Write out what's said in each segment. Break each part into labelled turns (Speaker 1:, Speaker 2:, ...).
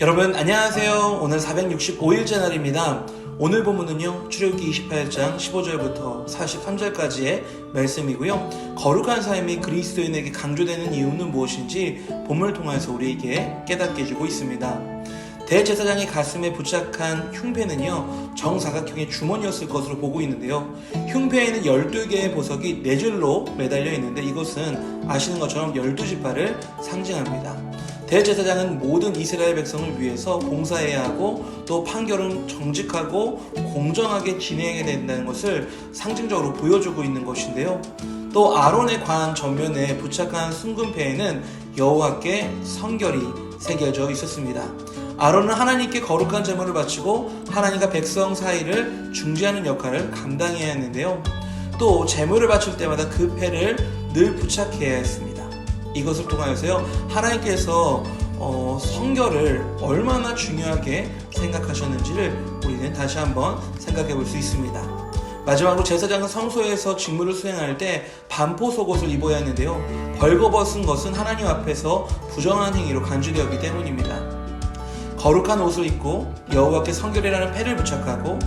Speaker 1: 여러분 안녕하세요. 오늘 465일 채널입니다. 오늘 본문은요. 출애굽기 28장 15절부터 43절까지의 말씀이고요. 거룩한 삶이 그리스도인에게 강조되는 이유는 무엇인지 본문을 통해서 우리에게 깨닫게 해주고 있습니다. 대제사장의 가슴에 부착한 흉패는요, 정사각형의 주머니였을 것으로 보고 있는데요. 흉패에는 12개의 보석이 네 줄로 매달려 있는데 이것은 아시는 것처럼 12지파를 상징합니다. 대제사장은 모든 이스라엘 백성을 위해서 봉사해야 하고 또 판결은 정직하고 공정하게 진행해야 된다는 것을 상징적으로 보여주고 있는 것인데요. 또 아론의 관 전면에 부착한 순금패에는 여호와께 성결이 새겨져 있었습니다. 아론은 하나님께 거룩한 제물을 바치고 하나님과 백성 사이를 중재하는 역할을 감당해야 했는데요. 또 제물을 바칠 때마다 그 패를 늘 부착해야 했습니다. 이것을 통하여서요 하나님께서 어, 성결을 얼마나 중요하게 생각하셨는지를 우리는 다시 한번 생각해 볼 수 있습니다. 마지막으로 제사장은 성소에서 직무를 수행할 때 반포 속옷을 입어야 했는데요. 벌거벗은 것은 하나님 앞에서 부정한 행위로 간주되었기 때문입니다. 거룩한 옷을 입고 여호와께 성결이라는 패를 부착하고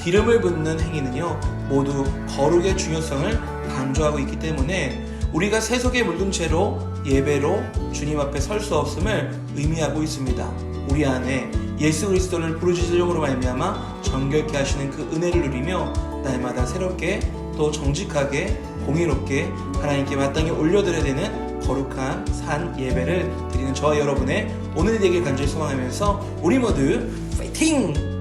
Speaker 1: 기름을 붓는 행위는요 모두 거룩의 중요성을 강조하고 있기 때문에 우리가 세속에 물든 채로 예배로 주님 앞에 설 수 없음을 의미하고 있습니다. 우리 안에 예수 그리스도를 부르짖음으로 말미암아 정결케 하시는 그 은혜를 누리며 날마다 새롭게 또 정직하게 공의롭게 하나님께 마땅히 올려드려야 되는 거룩한 산 예배를 드리는 저와 여러분의 오늘이 되길 간절히 소망하면서 우리 모두 파이팅!